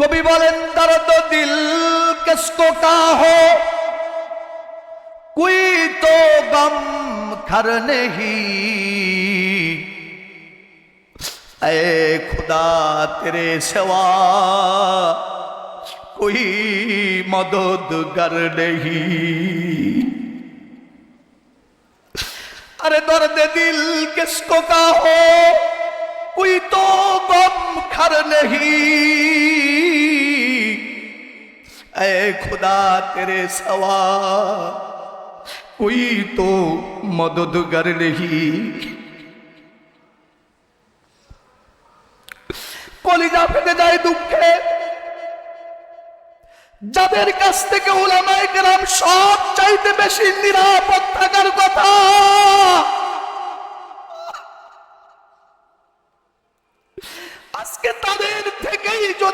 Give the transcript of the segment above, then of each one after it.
কবি বলেন, দর্দ দিল কিসকো কাহো? কুই তো গম খর নেহি? এ খুদা তেরে সেবা কুই মদদগার নেহি? আরে দর্দ দিল কিসকো কাহো? কুই তো গম খর নেহি? اے خدا تیرے سوا کوئی تو مددگر نہیں কলিজা ফেটে যায় দুঃখে। যাদের কাছ থেকে ওলামায় গ্রাম সব চাইতে বেশি নিরাপদ থাকার কথা।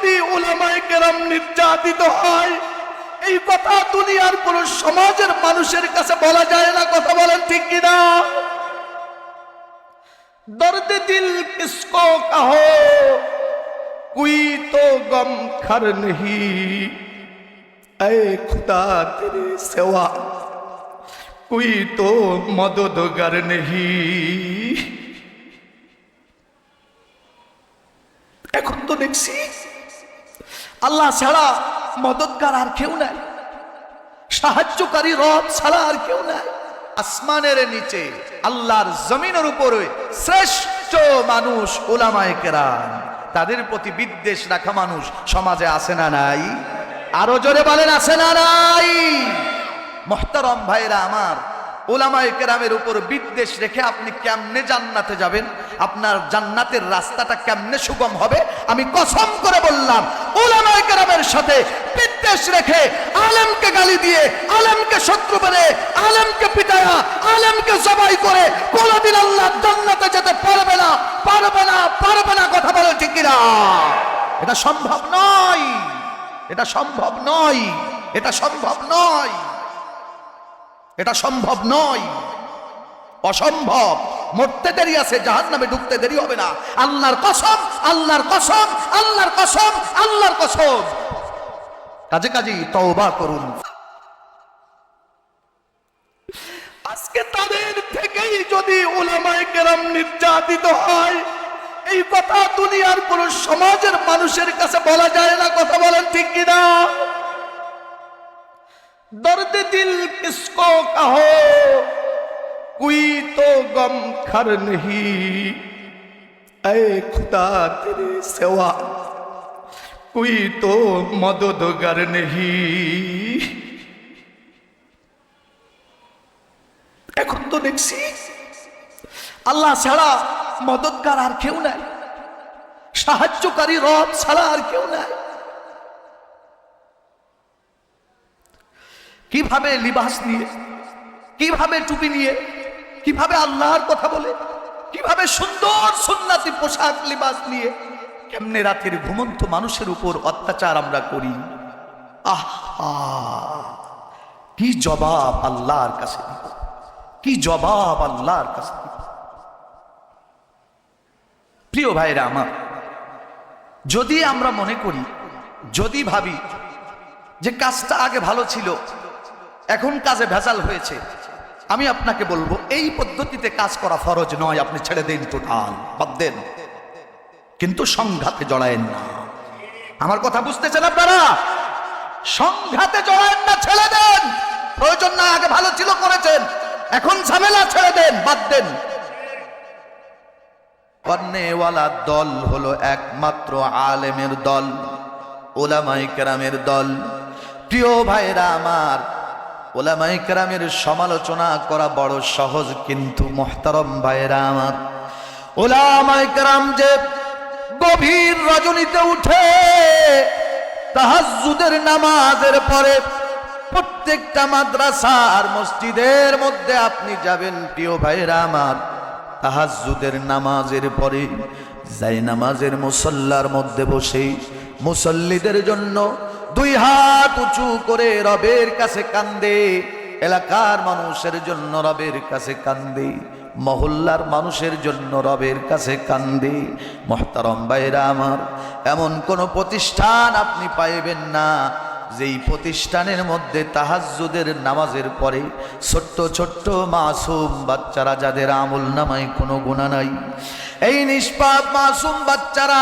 যদি ওলামায় কেরাম নির্যাতিত হয়, এই কথা দুনিয়ার কোন সমাজের মানুষের কাছে বলা যায় না, কথা বলেন ঠিক কিনা দর্দে দিল কিসক কাহো, কুই তো গম খার নেহি। এ খুদা তেরে সেবা কুই তো মদদগার নেহি। এখন তো দেখছি আল্লাহ ছাড়া মদতগার আর কেউ নাই। সাহায্যকারী রব ছাড়া আর কেউ নাই। আসমানের নিচে আল্লাহর জমিনের উপরে শ্রেষ্ঠ মানুষ ওলামায় কেরাম। তাদের প্রতি বিদ্বেষ রাখা মানুষ সমাজে আসে না নাই? আরও জোরে বলেন, আছে না নাই? মোহতারম ভাইরা আমার ওলামায় কেরামের উপর বিদ্বেষ রেখে আপনি কেমনে জান্নাতে যাবেন? আপনার জান্নাতের রাস্তাটা কেমনে সুগম হবে? আমি কসম করে বললাম ওলামায় কেরামের সাথে বিদ্বেষ রেখে আলেমকে গালি দিয়ে, আলেমকে শত্রু বলে আলেমকে পিটায়া, আলেমকে জবাই করে কোনদিন আল্লাহ জান্নাতে যেতে পারবে না পারবে না পারবে না কথা বলে ঠিক কিনা? এটা সম্ভব নয়। এটা সম্ভব নয়। এটা সম্ভব নয়। এটা সম্ভব নয়। অসম্ভব। মরতে দেরি আছে জাহান নামে ঢুকতে দেরি হবে না। আল্লাহর কসম আল্লাহর কসম আল্লাহর কসম আল্লাহর কসম। কাজে কাজে তওবা করুন। আজকে তাদের থেকেই যদি ওলামায় কেরাম নির্যাতিত হয়, এই কথা দুনিয়ার কোন সমাজের মানুষের কাছে বলা যায় না, কথা বলেন ঠিক কিনা? दर्द दिल किसको कहो कोई तो गम खर नहीं ऐ खुदा तेरे सेवा कोई तो मददगर नहीं এখন তো দেখছি আল্লাহ ছাড়া মদতগার আর কেউ নাই সাহায্যকারী রব ছাড়া আর কেউ নাই কীভাবে লিবাস নিয়ে, কীভাবে টুপি নিয়ে, কীভাবে আল্লাহর কথা বলে, কীভাবে সুন্দর সুন্নাতি পোশাক লিবাস নিয়ে, কেমনে রাতের ঘুমন্ত মানুষের উপর অত্যাচার আমরা করি? আহা! কি জবাব আল্লাহর কাছে কি জবাব আল্লাহর কাছে দিব? প্রিয় ভাইরা আমার, যদি আমরা মনে করি, যদি ভাবি যে কাজটা আগে ভালো ছিল এখন কাজে ভেজাল হয়েছে। আমি আপনাকে বলব, এই পদ্ধতিতে কাজ করা ফরজ নয়, আপনি ছেড়ে দিন টোটাল, বাদ দেন। কিন্তু সংঘাতে জড়ায়েন না। আমার কথা বুঝতেছেন আপনারা? সংঘাতে জড়ায়েন না, ছেড়ে দেন। প্রয়োজন না, আগে ভালো ছিল করেছেন। এখন ঝামেলা ছেড়ে দেন, বাদ দেন। কর্নেওয়ালা দল হলো একমাত্র আলেমের দল ওলামাই কেরামের দল। প্রিয় ভাইরা আমার ওলামাই কেরামের সমালোচনা করা বড় সহজ কিন্তু মোহতারম ভাইরা আমার। ওলামাই কেরাম যে গভীর রজনীতে উঠে তাহাজুদের নামাজের পরে প্রত্যেকটা মাদ্রাসা আর মসজিদের মধ্যে আপনি যাবেন, প্রিয় ভাইরা আমার তাহাজুদের নামাজের পরে যাই নামাজের মুসল্লার মধ্যে বসে মুসল্লিদের জন্য দুই হাত উঁচু করে রবের কাছে কান্দে, এলাকার মানুষের জন্য রবের কাছে কান্দে, মহল্লার মানুষের জন্য রবের কাছে কান্দে। মহতারম বাইরা আমার, এমন কোনো প্রতিষ্ঠান আপনি পাইবেন না, যেই প্রতিষ্ঠানের মধ্যে তাহাজ্জুদের নামাজের পরে ছোট্ট ছোট্ট মাসুম বাচ্চারা, যাদের আমল নামায় কোনো গুণা নাই। এই নিষ্পাপ মাসুম বাচ্চারা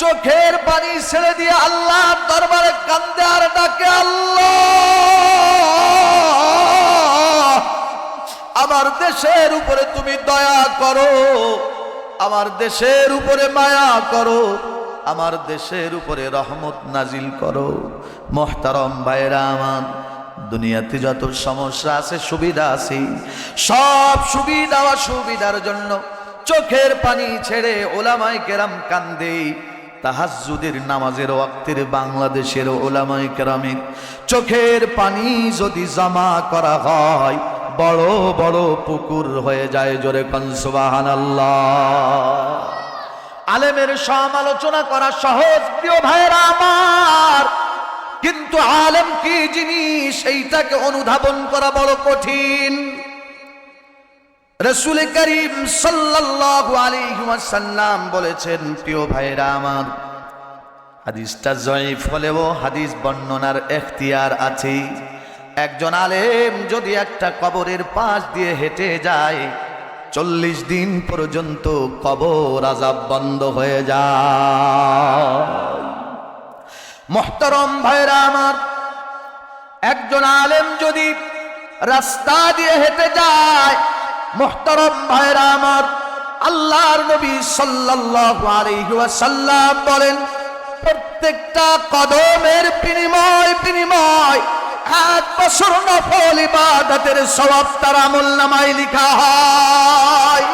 চোখের পানি ছেড়ে দিয়ে আল্লাহ দরবারে কান্দে আর ডাকে আল্লাহ। আমার দেশের উপরে তুমি দয়া করো, আমার দেশের উপরে মায়া করো, আমার দেশের উপরে রহমত নাজিল করো। মোহতারম ভাইরা আমার, দুনিয়াতে যত সমস্যা আছে, সুবিধা আছে, সব সুবিধা অসুবিধার জন্য চোখের পানি ছেড়ে ওলামাই কেরাম কান্দে। তাহাজুদের নামাজের ওয়াক্তের বাংলাদেশের ওলামাই কেরামের চোখের পানি যদি জমা করা হয়, বড় বড় পুকুর হয়ে যায় জোরে কনসুবাহান আলেমের সমালোচনা করা সহজ, প্রিয় ভাইরা আমার। কিন্তু আলেম কি জিনিস? এইটাকে অনুধাবন করা বড় কঠিন। রসুল করিম ওয়াসাল্লাম বলেছেন, প্রিয় ভাইরা আমার, হাদিসটা জয়ীফ হলেও হাদিস বর্ণনার এখতিয়ার আছে। একজন আলেম যদি একটা কবরের পাশ দিয়ে হেঁটে যায়, চল্লিশ দিন পর্যন্ত কবর আজাব বন্ধ হয়ে যায়। মোহতরম ভাইরা আমার, একজন আলেম যদি রাস্তা দিয়ে হেঁটে যায় মোহতরম ভাইরা আমার, আল্লাহর নবী সাল্লাল্লাহু বলেন, প্রত্যেকটা কদমের বিনিময় বিনিময়, এক বছর নফল ইবাদতের সওয়াব তার আমল নামায় লেখা হয়।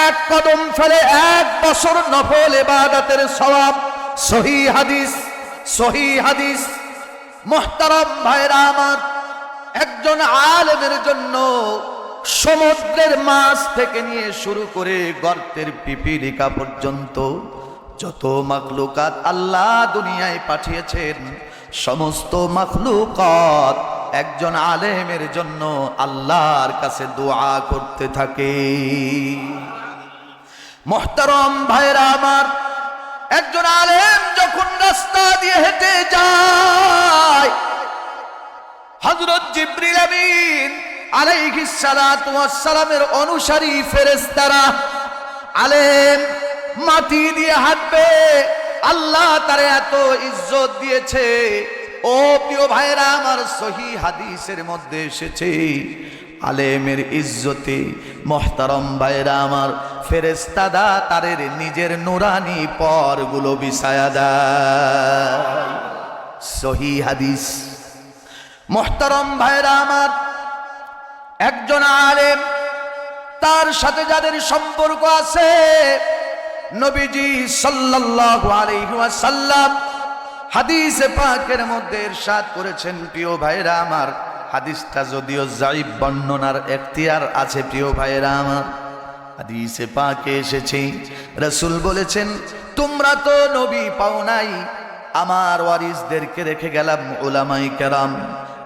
এক কদম ফেলে এক বছর নফল ইবাদতের সওয়াব, সহি হাদিস সহি হাদিস। মোহতারাম ভাইরা আমার, একজন আলেমের জন্য সমুদ্রের মাছ থেকে নিয়ে শুরু করে গর্তের পিপিলিকা পর্যন্ত যত মাখলুকাত আল্লাহ দুনিয়ায় পাঠিয়েছেন, সমস্ত মাখলুকাত একজন আলেমের জন্য আল্লাহর কাছে দোয়া করতে থাকে। মোহতারম ভাইরা আমার, একজন আলেম যখন রাস্তা দিয়ে হেঁটে যায়, হযরত জিবরিল আমিন আলাইহিস সালাতু ওয়াস সালামের অনুসারী ফেরেশতারা আলেম, মাটি দিয়ে হাঁটবে। আল্লাহ তারে এত ইজ্জত দিয়েছে। ও প্রিয় ভাইরা আমার সহি হাদিসের মধ্যে এসেছে, আলেমের ইজ্জতে মহতারম ভাইরা আমার ফেরেস্তাদা তারের নিজের নুরানি পরগুলো বিছায়া দেয়। সহি হাদিস। মহতারম ভাইরা আমার একজন আলেম, তার সাথে যাদের সম্পর্ক আছে, নবীজি সাল্লাল্লাহু আলাইহি হাদিসে পাকের মধ্যে ইরশাদ করেছেন, প্রিয় ভাইরা আমার, হাদিসটা যদিও জাইব বর্ণনার এখতিয়ার আছে, প্রিয় ভাইরা আমার, হাদিসে পাকে এসেছে। রসুল বলেছেন, তোমরা তো নবী পাও নাই, আমার ওয়ারিসদেরকে রেখে গেলাম ওলামাই কেরাম।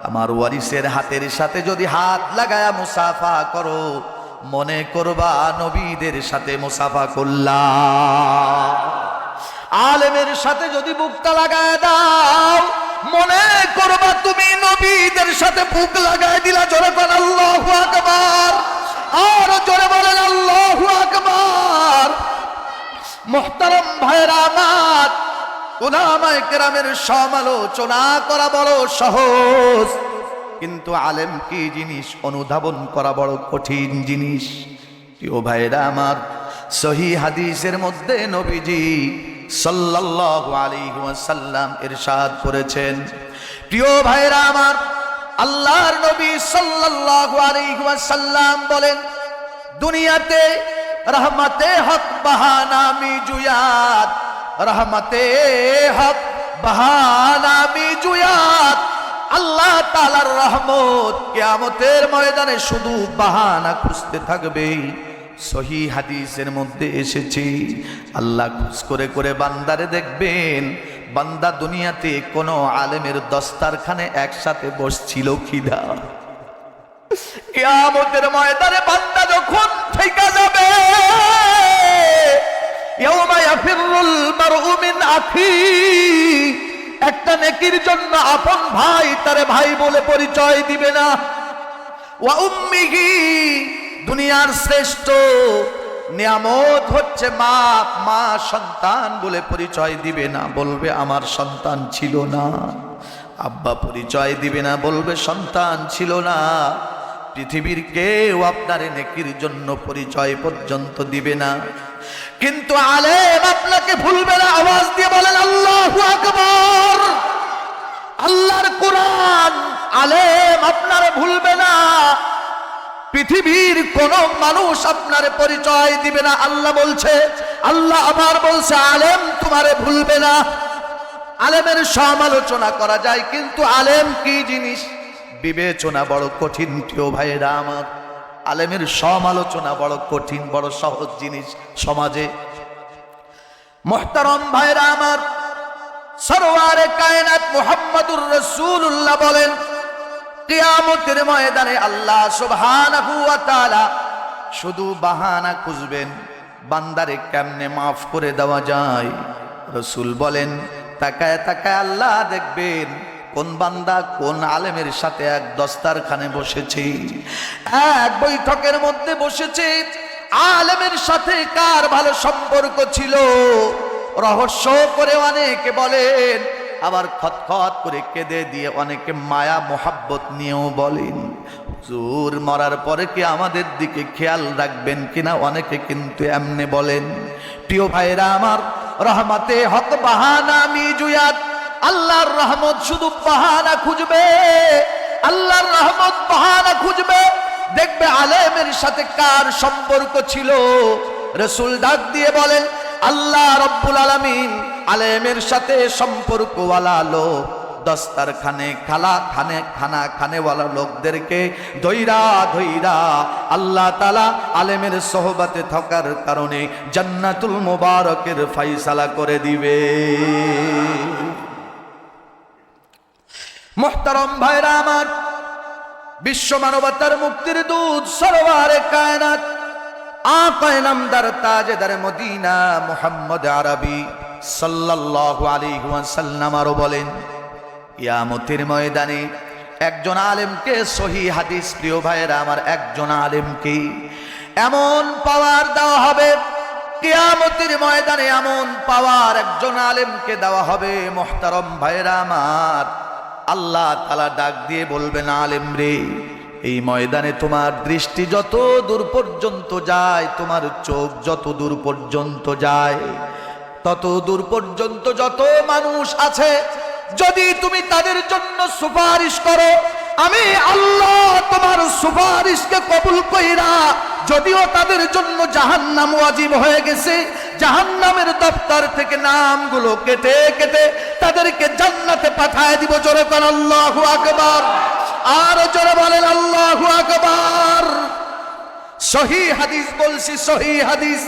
আমার ওয়ারিসের হাতের সাথে যদি হাত লাগায়া মুসাফা করো, মনে করবা নবীদের সাথে মুসাফা করলাম। আলেমের সাথে যদি বুকটা লাগায় দাও, মনে করবা তুমি নবীদের সাথে বুক লাগায় দিলা। জোরে বলেন, আল্লাহু আকবার। আর জোরে বলেন, আল্লাহু আকবার। মোহতারম ভাইরা আমার ওলামায়ে কেরামের সমালোচনা করা বড় সহজ। কিন্তু আলেম কি জিনিস? অনুধাবন করা বড় কঠিন জিনিস। প্রিয় ভাইরা আমার, সহি হাদিসের মধ্যে নবীজি সাল্লাল্লাহু আলাইহি ওয়াসাল্লাম ইরশাদ করেছেন। প্রিয় ভাইরা আমার, আল্লাহর নবী সাল্লাল্লাহু আলাইহি ওয়াসাল্লাম বলেন, দুনিয়াতে রহমতে হক বাহানামি জুয়াত রহমতে হক বাহানামি জুয়াত আল্লাহ তালার রহমত কেয়ামতের ময়দানে শুধু বাহানা খুঁজতে থাকবে। সহি হাদিসের মধ্যে এসেছে, আল্লাহ খুঁজ করে করে বান্দারে দেখবেন, বান্দা দুনিয়াতে কোনো আলেমের দস্তারখানে একসাথে বসছিল খিদা কেয়ামতের ময়দানে বান্দা যখন থেকে যাবে একটা নেকির জন্য আপন ভাই তারে ভাই বলে পরিচয় দিবে না। দুনিয়ার শ্রেষ্ঠ নিয়ামত হচ্ছে মা মা সন্তান বলে পরিচয় দিবে না। বলবে আমার সন্তান ছিল না। আব্বা পরিচয় দিবে না, বলবে সন্তান ছিল না। পৃথিবীর কেউ আপনার নেকির জন্য পরিচয় পর্যন্ত দিবে না। কিন্তু আলেম আপনাকে ভুলবে না, আওয়াজ দিয়ে বলেন, আল্লাহ আকবর! আল্লাহর কোরআন, আলেম আপনার ভুলবে না। পৃথিবীর কোন মানুষ আপনার পরিচয় দিবে না। আল্লাহ বলছে, আল্লাহ আবার বলছে, আলেম তোমারে ভুলবে না। আলেমের সমালোচনা করা যায়, কিন্তু আলেম কি জিনিস? বিবেচনা বড় কঠিন, প্রিয় ভাইয়েরা আমার। আলেমের সমালোচনা বড় কঠিন, বড় সহজ জিনিস সমাজে। মোহতারম ভাইরা আমার সরোয়ারে কায়নাত মোহাম্মদুর রসুল্লাহ বলেন, কিয়ামতের ময়দানে আল্লাহ সুবহানাহু ওয়া তাআলা শুধু বাহানা খুঁজবেন, বান্দারে কেমনে মাফ করে দেওয়া যায়? রসুল বলেন, তাকায় তাকায় আল্লাহ দেখবেন কোন বান্দা, কোন আলেমের সাথে এক দস্তারখানে বসেছে? এক বৈঠকের মধ্যে বসেছে, আলেমের সাথে কার ভালো সম্পর্ক ছিল? রহস্য করে অনেকে বলেন, আবার খতখত করে কেঁদে দিয়ে অনেকে মায়া, মোহাব্বত নিয়েও বলেন, হুজুর, মরার পরে কি আমাদের দিকে খেয়াল রাখবেন কিনা? অনেকে কিন্তু এমনি বলেন, প্রিয় ভাইরা আমার রহমতে হক বাহানা মিজুয়াত আল্লাহর রহমত শুধু বাহানা খুঁজবে। আল্লাহর রহমত বাহানা খুঁজবে। দেখবে আলেমের সাথে কার সম্পর্ক ছিল। রসুল ডাক দিয়ে বলেন, আল্লাহ রব্বুল আলমিন আলেমের সাথে সম্পর্কওয়ালা লোক দস্তার খানে খালা, খানে, খানা, খানেওয়ালা লোকদেরকে ধৈরা ধৈরা আল্লাহ তালা আলেমের সহবাতে থাকার কারণে জান্নাতুল মোবারকের ফাইসালা করে দিবে। মোহতারম ভাইরা আমার, বিশ্ব মানবতার মুক্তির দূত সরোয়ারে কায়নাত, আকায় নামদার তাজেদার মদিনা মোহাম্মদ আরবি সাল্লাল্লাহু আলাইহি ওয়াসাল্লাম আরও বলেন ইয়ামতের ময়দানে একজন আলেমকে সহি হাদিস প্রিয় ভাইয়েরা আমার, একজন আলেমকে এমন পাওয়ার দেওয়া হবে, কিয়ামতের ময়দানে এমন পাওয়ার একজন আলেমকে দেওয়া হবে, মোহতারম ভাইয়েরা আমার। আল্লাহ তালা ডাক দিয়ে বলবেন, আলেম রে, এই ময়দানে তোমার দৃষ্টি যত দূর পর্যন্ত যায়, তোমার চোখ যত দূর পর্যন্ত যায়, তত দূর পর্যন্ত যত মানুষ আছে, যদি তুমি তাদের জন্য সুপারিশ করো, আমি আল্লাহ তোমার সুপারিশকে কবুল কইরা, যদিও তাদের জন্য জাহান্নাম ওয়াজিব হয়ে গেছে জাহান্নামের দপ্তর থেকে নামগুলো কেটে কেটে তাদেরকে জান্নাতে পাঠায় দিব। জোরে কর আল্লাহু আকবার। আর জোরে বলেন, আল্লাহু আকবার। সহি হাদিস বলছি, সহি হাদিস।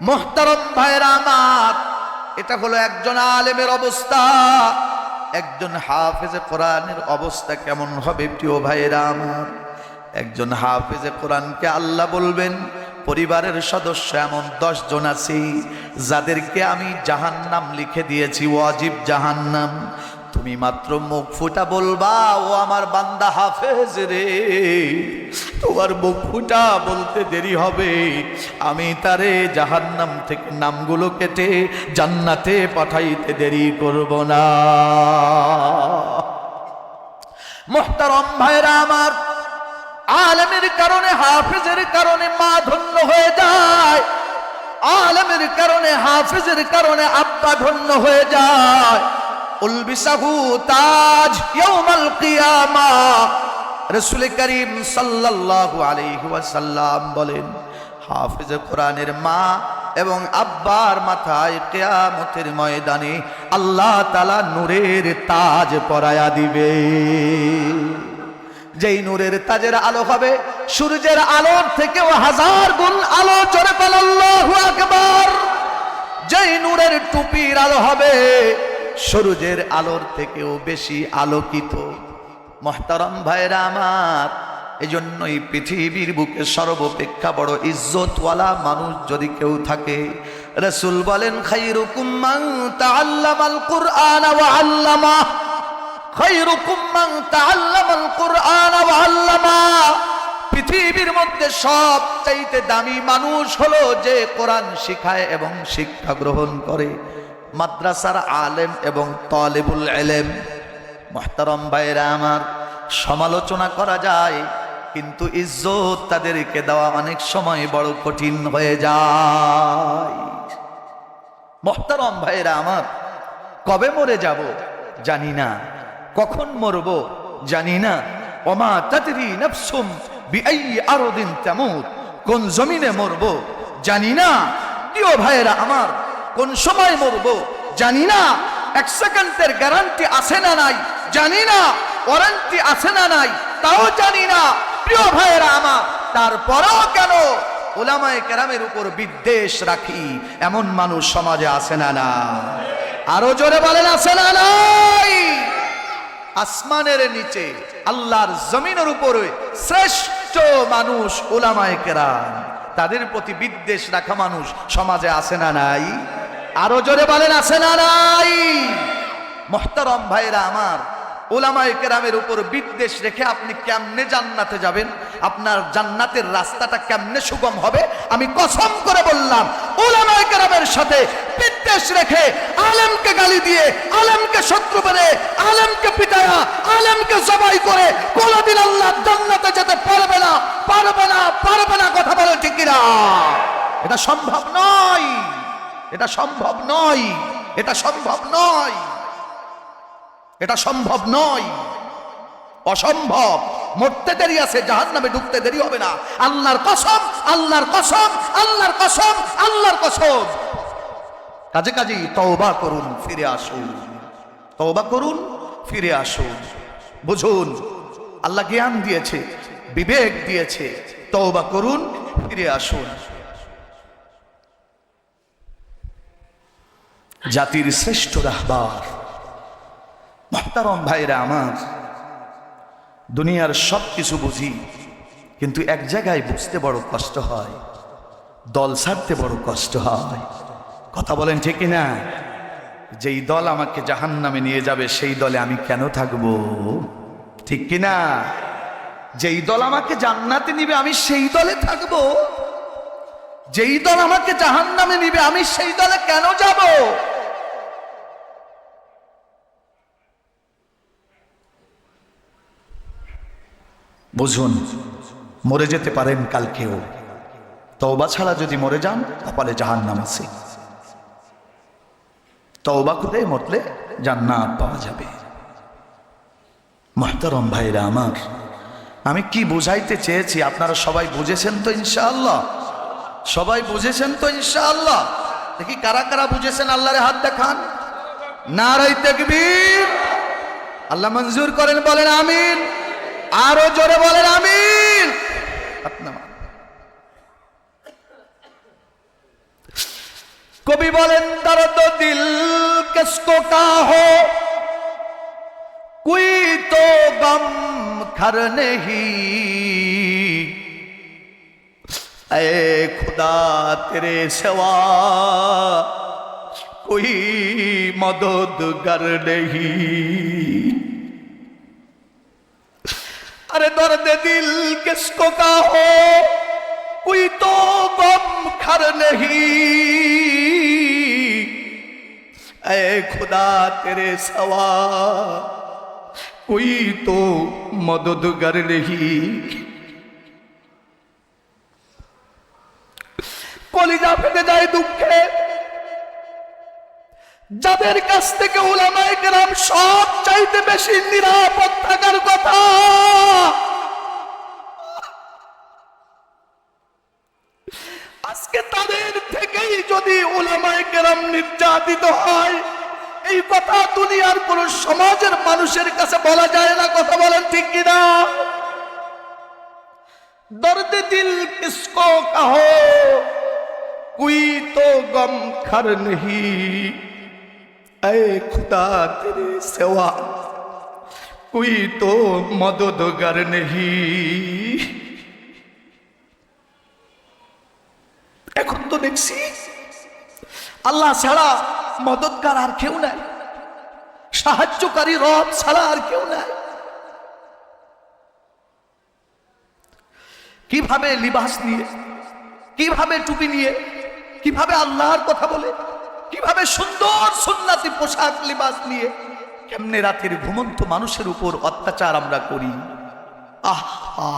মোহতারম ভাইরা আমার, এটা হলো একজন আলেমের অবস্থা। একজন হাফেজে কোরআনের অবস্থা কেমন হবে প্রিয় ভাইরা আমার? একজন হাফেজে কোরআনকে আল্লাহ বলবেন পরিবারের সদস্য এমন দশ জন আছে, যাদেরকে আমি জাহান্নাম লিখে দিয়েছি, ওয়াজিব জাহান্নাম। তুমি মাত্র মুখ ফুটা বলবা, ও আমার বান্দা হাফেজ রে। তোমার মুখ ফুটা বলতে দেরি হবে। আমি তারে জাহান্নাম থেকে নামগুলো কেটে জান্নাতে পাঠাইতে দেরি করব না। মোহতারম ভাইরা আমার আলেমের কারণে, হাফেজের কারণে মা ধন্য হয়ে যায়। আলেমের কারণে, হাফেজের কারণে আব্বা ধন্য হয়ে যায়। উলবিসাহু তাজ ইয়াউমাল কিয়ামা। রাসূল করিম সাল্লাল্লাহু আলাইহি ওয়াসাল্লাম বলেন, হাফেজ কোরআনের মা এবং আব্বার মাথায় কেয়ামতের ময়দানে আল্লাহ তালা নূরের তাজ পরায়া দিবে। যেই নূরের তাজের আলো হবে, সূর্যের আলোর থেকেও হাজার গুণ আলো চড়ে পেল আল্লাহু আকবার। যেই নূরের টুপির আলো হবে, সূর্যের আলোর থেকেও বেশি আলোকিত। মহতারম ভাইরা আমার এই জন্য এই পৃথিবীর বুকে সর্বপেক্ষা বড় ইজ্জতওয়ালা মানুষ যদি কেউ থাকে, রসুল বলেন খাইরুকুম মান তাআল্লামাল কুরআন আল্লামা পৃথিবীর মধ্যে সব চাইতে দামি মানুষ হলো যে কোরআন শিখায় এবং শিক্ষা গ্রহণ করে। মাদ্রাসার আলেম এবং তলেবুল এলেম মহতারম ভাইরা আমার, সমালোচনা করা যায়, কিন্তু ইজ্জত তাদেরকে দেওয়া অনেক সময় বড় কঠিন হয়ে যায়। মহতারম ভাইরা আমার, কবে মরে যাব জানি না। কখন মরব জানি না। ওমা তাদরি নফসুম বিআই তামুত। কোন জমিনে মরব জানি না। প্রিয় ভাইয়েরা আমার, কোন সময় মরব জানি না। এক সেকেন্ডের গ্যারান্টি আছে না নাই? জানি না। ওয়ারেন্টি আছে না নাই? তাও জানি না। প্রিয় ভাইয়েরা আমার, তারপরেও কেন ওলামায়ে কেরামের উপর বিদ্বেষ রাখি? এমন মানুষ সমাজে আছে না না আরও জোরে বলেন, আছে না নাই? আসমানের নিচে, আল্লাহর জমিনের উপরে শ্রেষ্ঠ মানুষ ওলামায়ে কেরাম। তাদের প্রতি বিদ্বেষ রাখা মানুষ সমাজে আছে না নাই? আরও জোরে বলেন, আছে না নাই? মহতারম ভাইরা আমার ওলামায়ে কেরামের উপর বিদ্বেষ রেখে আপনি কেমনে জান্নাতে যাবেন? আপনার জান্নাতের রাস্তাটা কেমনে সুগম হবে? আমি কসম করে বললাম ওলামায়ে কেরামের সাথে বিদ্বেষ রেখে আলেমকে গালি দিয়ে, আলেমকে শত্রু বলে আলেমকে পিটায়া, আলেমকে জবাই করে কোনদিন আল্লাহ জান্নাতে যেতে পারবে না পারবে না পারবে না কথা বলে, ঠিক কিনা? এটা সম্ভব নয়। এটা সম্ভব নয়। এটা সম্ভব নয়। এটা সম্ভব নয়। অসম্ভব। মরতে দেরি আছে জাহান নামে ঢুকতে দেরি হবে না। আল্লাহর কসম আল্লাহর কসম আল্লাহর কসম আল্লাহর কসম। কাজে কাজে তওবা করুন, ফিরে আসুন। তওবা করুন, ফিরে আসুন। বুঝুন, আল্লাহ জ্ঞান দিয়েছে, বিবেক দিয়েছে। তওবা করুন, ফিরে আসুন। জাতির শ্রেষ্ঠ রাহবার, মহতারম ভাইরা আমার, দুনিয়ার সব কিছু বুঝি, কিন্তু এক জায়গায় বুঝতে বড় কষ্ট হয়, দল ছাড়তে বড় কষ্ট হয়। কথা বলেন ঠিক না যেই দল আমাকে জাহান নামে নিয়ে যাবে, সেই দলে আমি কেন থাকব? ঠিক কিনা? যেই দল আমাকে জান্নাতে নিবে, আমি সেই দলে থাকব। যেই দল আমাকে জাহান নামে নিবে, আমি সেই দলে কেন যাব? বুঝুন, মরে যেতে পারেন কালকেও। তওবা ছাড়া যদি মরে যান, কপালে জাহান নাম আছে। তওবা করে মরলে জান্নাত পাওয়া যাবে। মহতারম ভাইরা আমার, আমি কি বুঝাইতে চেয়েছি? আপনারা সবাই বুঝেছেন তো ইনশাআল্লাহ? সবাই বুঝেছেন তো ইনশাআল্লাহ? দেখি কারা কারা বুঝেছেন? আল্লাহরে হাত দেখান। নারাই তাকবীর। আল্লাহ মঞ্জুর করেন, বলেন আমিন। আরও জোরে বলেন আমিন। আপনার কবি বলেন দর্দ দিল কিসকো কাহো কুই তো গম খর নেহি। এ খুদা তেরে সেবা কোই মদদগার নেহি। আরে দর্দে দিল কিসকো কাহো কুই তো গম খর নেহি। اے خدا تیرے سوا کوئی تو مددگر نہیں কলিজা ফেটে যায় দুঃখে। যাদের কাছ থেকে ওলামায় গ্রাম সব চাইতে বেশি নিরাপদ থাকার কথা। আজকে তাদের থেকেই যদি ওলামায় কেরাম নির্যাতিত হয়, এই কথা দুনিয়ার কোন সমাজের মানুষের কাছে বলা যায় না, কথা বলেন ঠিক কিনা? দর্দে দিল কিসকো কাহো, কুই তো গম খার নেহি। এ খুদা তেরে সেওয়া, কুই তো মদদগার নেহি। তো দেখছি আল্লাহ ছাড়া মদতকার আর কেউ নাই, সাহায্যকারী রব ছাড়া আর কেউ নাই। কীভাবে লিবাস নিয়ে, কীভাবে টুপি নিয়ে, কীভাবে আল্লাহর কথা বলে, কীভাবে সুন্দর সুন্নাতি পোশাক লিবাস নিয়ে, কেমনে রাতের ঘুমন্ত মানুষের উপর অত্যাচার আমরা করি। আহা!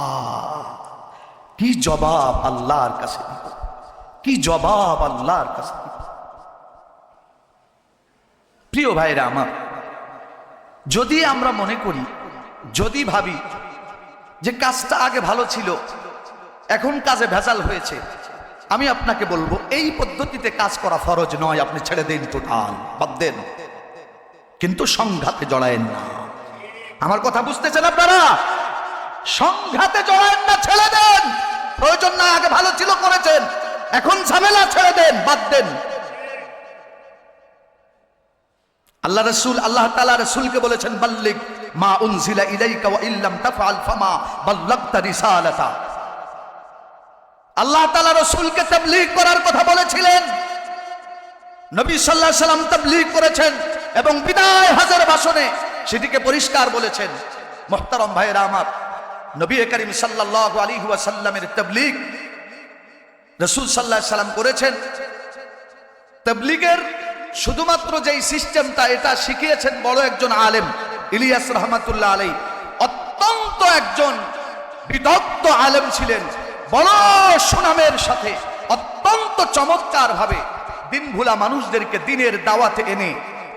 কি জবাব আল্লাহর কাছে। দিব? কি জবাব আল্লাহর কাছে? প্রিয় ভাইরা আমার, যদি আমরা মনে করি, যদি ভাবি যে কাজটা আগে ভালো ছিল, এখন কাজে ভেজাল হয়েছে, আমি আপনাকে বলব, এই পদ্ধতিতে কাজ করা ফরজ নয়, আপনি ছেড়ে দিন টোটাল, বাদ দেন। কিন্তু সংঘাতে জড়ায়েন না। আমার কথা বুঝতেছেন আপনারা? সংঘাতে জড়ায়েন না, ছেড়ে দেন। প্রয়োজন না আগে ভালো ছিল করেছেন। এখন ঝামেলা ছেড়ে দেন, বাদ দেন। আল্লাহ রসুল, আল্লাহ তালা রসুলকে বলেছেন বাল্লিক মা উনজিলা ইলাইকা ওয়া ইল্লাম তাফআল ফামা বাল্লাগতা রিসালাতা। আল্লাহ তালা রসুলকে তাবলীগ করার কথা বলেছিলেন। নবী সাল্লাহ সাল্লাম তাবলীগ করেছেন এবং বিদায় হাজার ভাষণে সেটিকে পরিষ্কার বলেছেন। মোহতারম ভাইরা আমার, নবী করিম সাল্লাহ আলী সাল্লামের তাবলীগ রসুল সাল্লাহ সাল্লাম করেছেন। তবলিগের শুধুমাত্র যেই সিস্টেমটা, এটা শিখিয়েছেন বড় একজন আলেম, ইলিয়াস রহমাতুল্লাহ আলাই অত্যন্ত একজন বিদগ্ধ আলেম ছিলেন, বড় সুনামের সাথে, অত্যন্ত চমৎকার ভাবে দিন ভুলা মানুষদেরকে দিনের দাওয়াতে এনে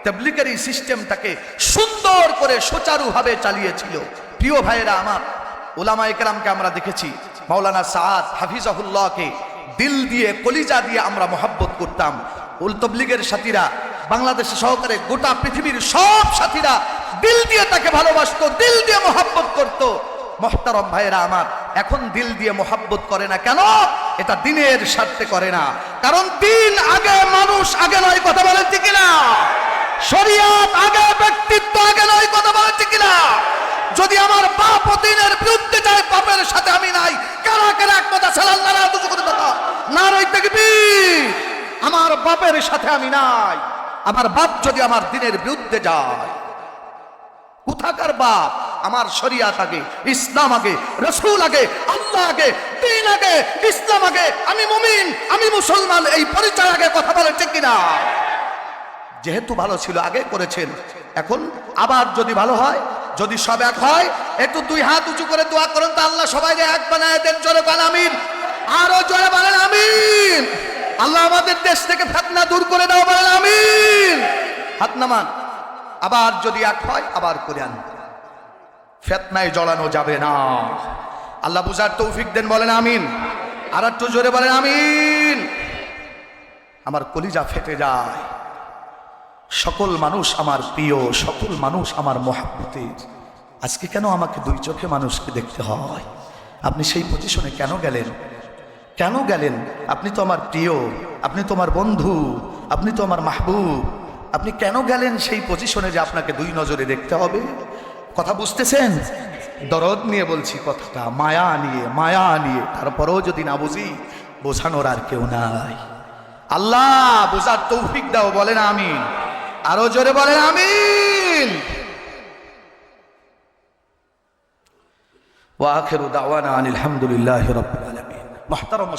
তাবলিগের এই সিস্টেমটাকে সুন্দর করে সুচারুভাবে চালিয়েছিল। প্রিয় ভাইয়েরা আমার ওলামা একরামকে আমরা দেখেছি, মাওলানা সাদ হাফিজাহুল্লাহকে দিল দিয়ে, কলিজা দিয়ে আমরা মহাব্বত করতাম। উল তবলিগের সাথীরা বাংলাদেশে সহকারে গোটা পৃথিবীর সব সাথীরা দিল দিয়ে তাকে ভালোবাসতো, দিল দিয়ে মহাব্বত করত। মোহতারম ভাইয়েরা আমার, এখন দিল দিয়ে মহাব্বত করে না কেন? এটা দিনের স্বার্থে করে না। কারণ দিন আগে মানুষ আগে নয়, কথা বলেন ঠিক না শরিয়াত আগে, ব্যক্তিত্ব আগে নয়, কথা বলেন ঠিক না যদি আমার বাপ ও দিনের বিরুদ্ধে যায়, বাপের সাথে আমি নাই। কারা কারা এক কথা সালাল নারা করে কথা না রই দেখবি আমার বাপের সাথে আমি নাই। আমার বাপ যদি আমার দিনের বিরুদ্ধে যায়, কোথাকার বাপ? আমার শরিয়াত আগে, ইসলাম আগে, রসুল আগে, আল্লাহ আগে, দিন আগে, ইসলাম আগে। আমি মুমিন, আমি মুসলমান, এই পরিচয় আগে কথা বলেছে কিনা? যেহেতু ভালো ছিল, আগে করেছেন। এখন আবার যদি ভালো হয় যদি সব এক হয়, একটু দুই হাত উঁচু করে দোয়া করেন তো আল্লাহ সবাই এক বানায় দেন, জোরে বান আমিন। আরও জোরে বলেন আমিন। আল্লাহ আমাদের দেশ থেকে ফেতনা দূর করে দাও, বলেন আমিন। হাত নামান। আবার যদি এক হয়, আবার করে আন ফেতনায় জড়ানো যাবে না। আল্লাহ বুঝার তৌফিক দেন, বলেন আমিন। আর একটু জোরে বলেন আমিন। আমার কলিজা ফেটে যায়। সকল মানুষ আমার প্রিয়, সকল মানুষ আমার মহাব্বতের। আজকে কেন আমাকে দুই চোখে মানুষকে দেখতে হয়? আপনি সেই পজিশনে কেন গেলেন? কেন গেলেন? আপনি তো আমার প্রিয়, আপনি তো আমার বন্ধু, আপনি তো আমার মাহবুব। আপনি কেন গেলেন সেই পজিশনে যে আপনাকে দুই নজরে দেখতে হবে? কথা বুঝতেছেন? দরদ নিয়ে বলছি কথাটা, মায়া নিয়ে মায়া নিয়ে। তারপরেও যদি না বুঝি, বোঝানোর আর কেউ নাই। আল্লাহ, বোঝার তৌফিক দাও, বলেন আমিন। আরও জোরে বলেন আমিন। ওয়া আখিরু দাওয়ানা আনিল হামদুলিল্লাহি রাব্বিল আলামিন। মুহতারাম